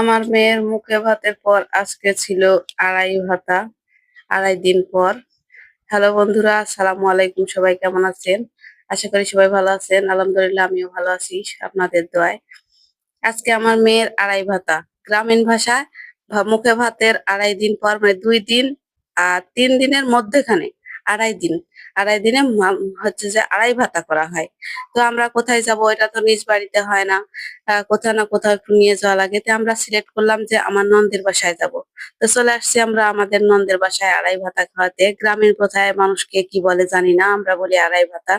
আমার মেয়ের মুখে ভাতের পর আজকে ছিল আড়াই ভাতা, আড়াই দিন পর। হ্যালো বন্ধুরা, আসসালামু আলাইকুম, সবাই কেমন আছেন? আশা করি সবাই ভালো আছেন। আলহামদুলিল্লাহ, আমিও ভালো আছি আপনাদের দোয়ায়। আজকে আমার মেয়ের আড়াই ভাতা। গ্রামীণ ভাষায় মুখে ভাতের আড়াই দিন পর মানে দুই দিন আর তিন দিনের মধ্যেখানে আড়াই দিন। আড়াই দিনে হচ্ছে যে আড়াই ভাতা করা হয়। তো আমরা কোথায় যাব? এটা তো নিজ বাড়িতে হয় না। কোথাও না কোথাও একটু নিয়ে যাওয়া লাগে। তো আমরা সিলেক্ট করলাম যে আমার নন্দের বাসায় যাব। তো চলে আসছি আমরা আমাদের নন্দের বাসায় আড়াই ভাতা খাওয়াতে। গ্রামের প্রথায় মানুষকে কি বলে জানি না, আমরা বলি আড়াই ভাতা।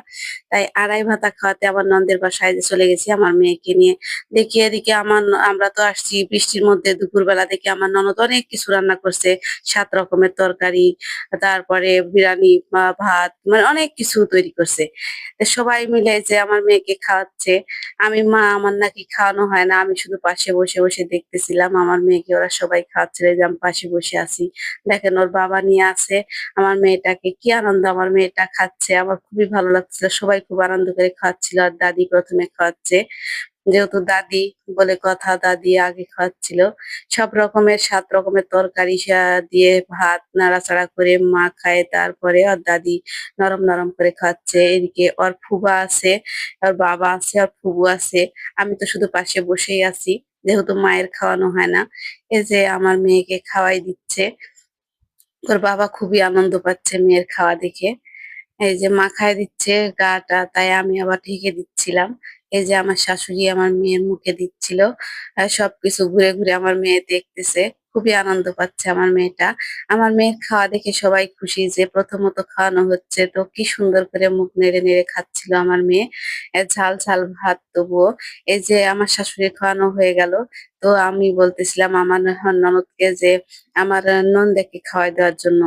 তাই আড়াই ভাতা খাওয়াতে আমার নন্দের বাসায় যে চলে গেছি আমার মেয়েকে নিয়ে। দেখি এদিকে আমার আমরা তো আসছি বৃষ্টির মধ্যে দুপুরবেলা দেখি আমার ননদ অনেক কিছু রান্না করছে। সাত রকমের তরকারি, তারপরে বিরিয়ানি ভাত মানে অনেক কিছু তৈরি করছে। সবাই মিলে যে আমার মেয়েকে খাওয়াচ্ছে। আমি, মা, আমার নাকি খাওয়ানো হয় না। আমি শুধু পাশে বসে বসে দেখতেছিলাম। আমার মেয়েকে ওরা সবাই খাওয়াচ্ছিল যে আমি পাশে বসে আছি। দেখেন, ওর বাবা নিয়ে আসে আমার মেয়েটাকে কি আনন্দ আমার মেয়েটা খাচ্ছে। আমার খুবই ভালো লাগছিল। সবাই খুব আনন্দ করে খাওয়াচ্ছিল। আর দাদি প্রথমে খাওয়াচ্ছে। যেহেতু দাদি বলে কথা, দাদি আগে খাওয়াচ্ছিল সব রকমের সাত রকমের তরকারি দিয়ে ভাত নাড়াচাড়া করে মা খায়, তারপরে আর দাদি নরম নরম করে খাচ্ছে। এদিকে ওর ফুবা আছে, ওর বাবা আছে, ওর ফুবু আছে। আমি তো শুধু পাশে বসেই আছি, যেহেতু মায়ের খাওয়ানো হয় না। এই যে আমার মেয়েকে খাওয়াই দিচ্ছে। ওর বাবা খুবই আনন্দ পাচ্ছে মেয়ের খাওয়া দেখে। এই যে মাখায় দিচ্ছে গাটা তাই আমি আবার ঢেকে দিচ্ছিলাম। এই যে আমার শাশুড়ি আমার মেয়ের মুখে দিচ্ছিল সবকিছু ঘুরে ঘুরে আমার মেয়ে দেখতেছে। খুবই আনন্দ পাচ্ছে আমার মেয়েটা। আমার মেয়ের খাওয়া দেখে সবাই খুশি যে প্রথমত খাওয়ানো হচ্ছে। তো কি সুন্দর করে মুখ নেড়ে নেড়ে খাচ্ছিল আমার মেয়ে। ঝাল ঝাল ভাত তবুও। এই যে আমার শাশুড়ি খাওয়ানো হয়ে গেল। তো আমি বলতেছিলাম, আমার ননদকে যে আমার নন্দাকে খাওয়াই দেওয়ার জন্য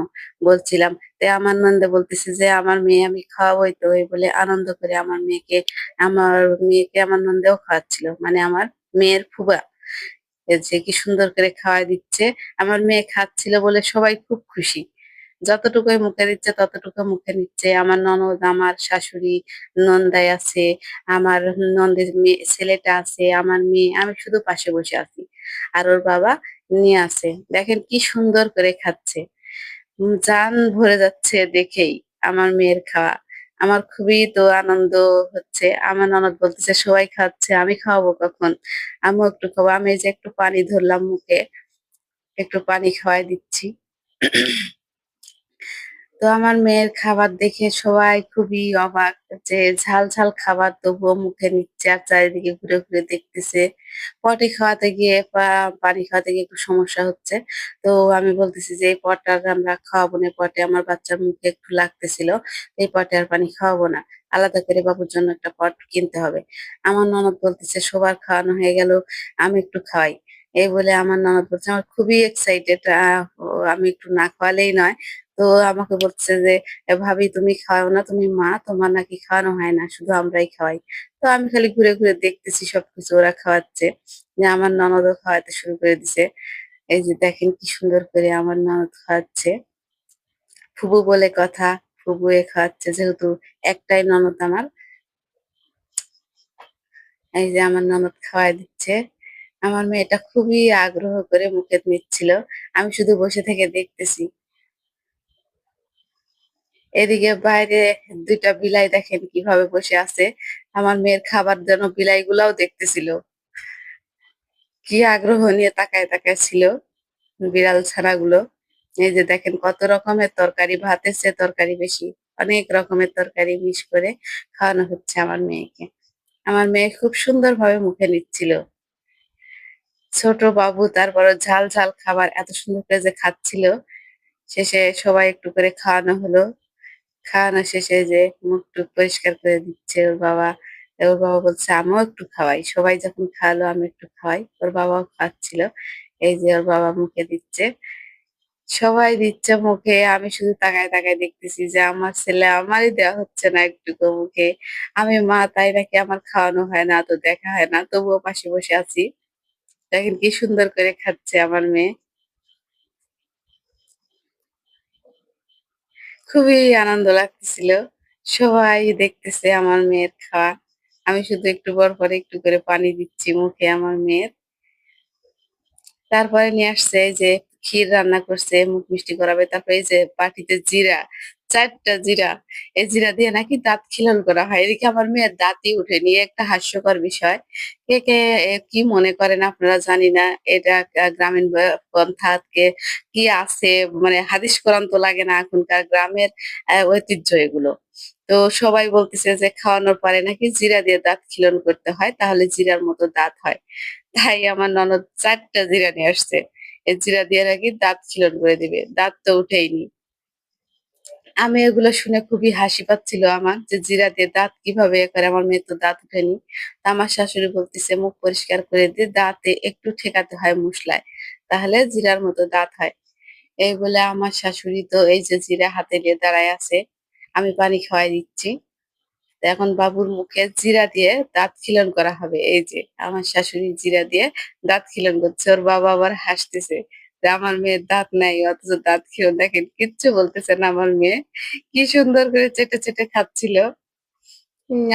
বলছিলাম। তো আমার নন্দে বলতেছে যে, আমার মেয়ে আমি খাওয়াবোই তো। এই বলে আনন্দ করে আমার মেয়েকে আমার মেয়েকে আমার নন্দেও খাওয়াচ্ছিল। মানে আমার মেয়ের ফুবা যে কি সুন্দর করে খাওয়াই দিচ্ছে। আমার মেয়ে খাচ্ছিল বলে সবাই খুব খুশি। যতটুকুই মুখে দিচ্ছে ততটুকু মুখে নিচ্ছে। আমার ননদ, আমার শাশুড়ি, নন্দাই আছে, আমার নন্দের মেয়ে, ছেলেটা আছে, আমার মেয়ে, আমি শুধু পাশে বসে আছি। আর ওর বাবা নিয়ে আছে। দেখেন কি সুন্দর করে খাচ্ছে। জান ভরে যাচ্ছে দেখেই আমার মেয়ের খাওয়া। আমার খুবই তো আনন্দ হচ্ছে। আমার ননদ বলতেছে, সবাই খাচ্ছে, আমি খাওয়াবো কখন? আমিও একটু খাব। আমি যে একটু পানি ধরলাম মুখে, একটু পানি খাওয়াই দিচ্ছি। তো আমার মেয়ের খাবার দেখে সবাই খুবই অবাক যে ঝাল ঝাল খাবার তবুও মুখে নিচ্ছে আর চারিদিকে ঘুরে ঘুরে দেখতেছে। পটি খাওয়াতে গিয়ে বা পানি খাওয়াতে গিয়ে একটু সমস্যা হচ্ছে। তো আমি বলতেছি যে, এই পটটা আর আমরা খাওয়াবো না পটে আমার বাচ্চার মুখে একটু লাগতেছিল, এই পটে আর পানি খাওয়াবো না। আলাদা করে বাবুর জন্য একটা পট কিনতে হবে। আমার ননদ বলতেছে, সবার খাওয়ানো হয়ে গেল, আমি একটু খাওয়াই। এই বলে আমার ননদ বলছে, আমার খুবই এক্সাইটেড আমি একটু না খাওয়ালেই নয় তো আমাকে বলছে যে ভাবি তুমি খাওয়াও না, তুমি মা, তোমার নাকি খাওয়ানো হয় না, শুধু আমরাই খাওয়াই। তো আমি খালি ঘুরে ঘুরে দেখতেছি সবকিছু ওরা খাওয়াচ্ছে। যে আমার ননদও খাওয়াতে শুরু করে দিছে। এই যে দেখেন কি সুন্দর করে আমার ননদ খাওয়াচ্ছে। ফুবু বলে কথা, ফুবু এ খাওয়াচ্ছে যেহেতু একটাই ননদ আমার। এই যে আমার ননদ খাওয়াই দিচ্ছে। আমার মেয়েটা খুবই আগ্রহ করে মুখে নিচ্ছিল। আমি শুধু বসে থেকে দেখতেছি। এদিকে বাইরে দুইটা বিলাই দেখেন কীভাবে বসে আছে। আমার মেয়ের খাবার জন্য বিলাই গুলাও দেখতেছিল। কি আগ্রহ নিয়ে তাকায় তাকায় ছিল বিড়াল ছানাগুলো। এই যে দেখেন কত রকমের তরকারি, ভাতের চেয়ে তরকারি বেশি। অনেক রকমের তরকারি মিশ করে খাওয়ানো হচ্ছে আমার মেয়েকে। আমার মেয়ে খুব সুন্দরভাবে মুখে নিচ্ছিল। ছোট বাবু, তারপর ঝাল ঝাল খাবার এত সুন্দর করে যে খাচ্ছিল। শেষে সবাই একটু করে খাওয়ানো হলো। খাওয়ানো শেষে যে মুখ টুক পরিষ্কার করে দিচ্ছে ওর বাবা ওর বাবা বলছে, আমিও একটু খাওয়াই। সবাই যখন খাওয়ালো, আমি একটু খাওয়াই। ওর বাবাও খাচ্ছিল এই যে ওর বাবা মুখে দিচ্ছে। সবাই দিচ্ছে মুখে। আমি শুধু তাকায় তাকায় দেখতেছি যে আমার ছেলে আমারই দেওয়া হচ্ছে না একটুকু মুখে। আমি মা, তাই নাকি আমার খাওয়ানো হয় না, তো দেখা হয় না। তবুও পাশে বসে আছি। দেখেন কি সুন্দর করে খাচ্ছে আমার মেয়ে। খুবই আনন্দ লাগতেছিল। সবাই দেখতেছে আমার মেয়ের খাওয়া। আমি শুধু একটু পর পর একটু করে পানি দিচ্ছি মুখে আমার মেয়ের। তারপরে নিয়ে আসছে যে ক্ষীর রান্না করছে, মুখ মিষ্টি করাবে, তারপরে এই যে পাটিতে জিরা চারটা জিরা। এই জিরা দিয়ে নাকি দাঁত খিলন করা হয়। এদিকে আমার মেয়ের দাঁতই উঠেনি, একটা হাস্যকর বিষয়। কে কে কি মনে করেন আপনারা জানি না। এটা গ্রামীণ পন্থাকে কি আছে? মানে হাদিস কোরআন তো লাগে না এখনকার গ্রামের ঐতিহ্য এগুলো। তো সবাই বলতেছে যে খাওয়ানোর পরে নাকি জিরা দিয়ে দাঁত খিলন করতে হয়, তাহলে জিরার মতো দাঁত হয়। তাই আমার ননদ চারটা জিরা নিয়ে আসছে। এই জিরা দিয়ে নাকি দাঁত খিলন করে দিবে। দাঁত তো উঠেইনি। আমি এগুলো শুনে খুবই হাসি পাচ্ছিল আমার যে জিরা দিয়ে দাঁত কীভাবে করে আমার মেয়ে তো দাঁত উঠেনি। তা আমার শাশুড়ি বলতেছে, মুখ পরিষ্কার করে দিয়ে দাঁতে একটু ঠেকাতে হয় মশলায়, তাহলে জিরার মতো দাঁত হয়। এই বলে আমার শাশুড়ি তো এই যে জিরা হাতে নিয়ে দাঁড়ায় আছে, আমি পানি খাওয়াই দিচ্ছি। এখন বাবুর মুখে জিরা দিয়ে দাঁত খিলন করা হবে, এই যে আমার শাশুড়ি জিরা দিয়ে দাঁত খিলন করছে, ওর বাবা আবার হাসতেছে। যে আমার মেয়ের দাঁত নাই, অথচ দাঁত খিলন দেখেন কিচ্ছু বলতেছে না আমার মেয়ে। কি সুন্দর করে চেটে চেটে খাচ্ছিল।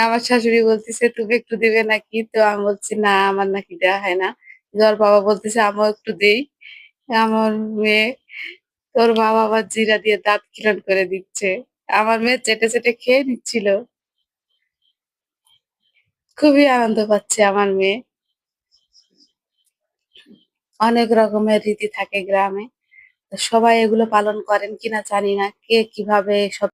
আমার শাশুড়ি বলতেছে তুমি একটু দিবে নাকি? তো আমি বলছি, না, আমার নাকি দেওয়া হয় না। ওর বাবা বলতেছে, আমিও একটু দেই। আমার মেয়ে, তোর বাবা আবার জিরা দিয়ে দাঁত খিলন করে দিচ্ছে। আমার মেয়ে চেটে চেটে খেয়ে নিচ্ছিল। খুবই আনন্দ পাচ্ছে আমার মেয়ে। অনেক রকমের রীতি থাকে গ্রামে। সবাই এগুলো পালন করেন কিনা জানি না, কে কীভাবে সব